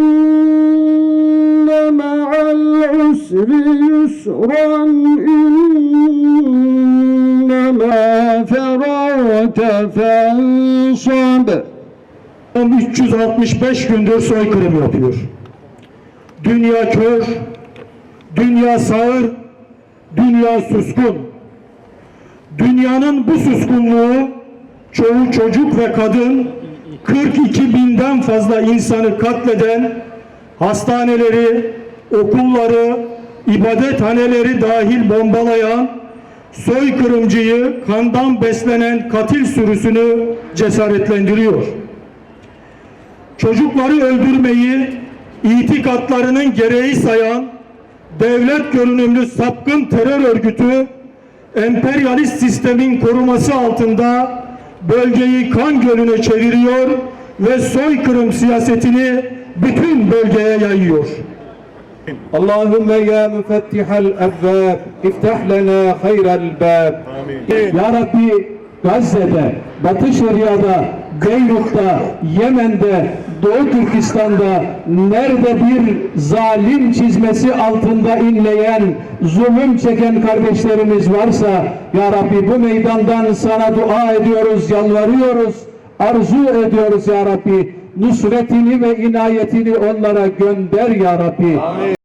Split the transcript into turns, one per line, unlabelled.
İnne ma'al usri yusran inne ma ferate fensab
365 gündür soykırım yapıyor. Dünya kör, dünya sağır, dünya suskun. Dünyanın bu suskunluğu çoğu çocuk ve kadın 42 binden fazla insanı katleden hastaneleri, okulları, ibadethaneleri dahil bombalayan soykırımcıyı kandan beslenen katil sürüsünü cesaretlendiriyor. Çocukları öldürmeyi itikatlarının gereği sayan devlet görünümlü sapkın terör örgütü emperyalist sistemin koruması altında bölgeyi kan gölüne çeviriyor ve soykırım siyasetini bütün bölgeye yayıyor.
Allahümme ya müfettihel ebbab, iftah lena hayrel bab. Ya Rabbi Gazze'de, Batı Şeria'da, Beyrut'ta, Yemen'de, Doğu Türkistan'da nerede bir zalim çizmesi altında inleyen, zulüm çeken kardeşlerimiz varsa Ya Rabbi bu meydandan sana dua ediyoruz, yalvarıyoruz, arzu ediyoruz Ya Rabbi. Nusretini ve inayetini onlara gönder Ya Rabbi.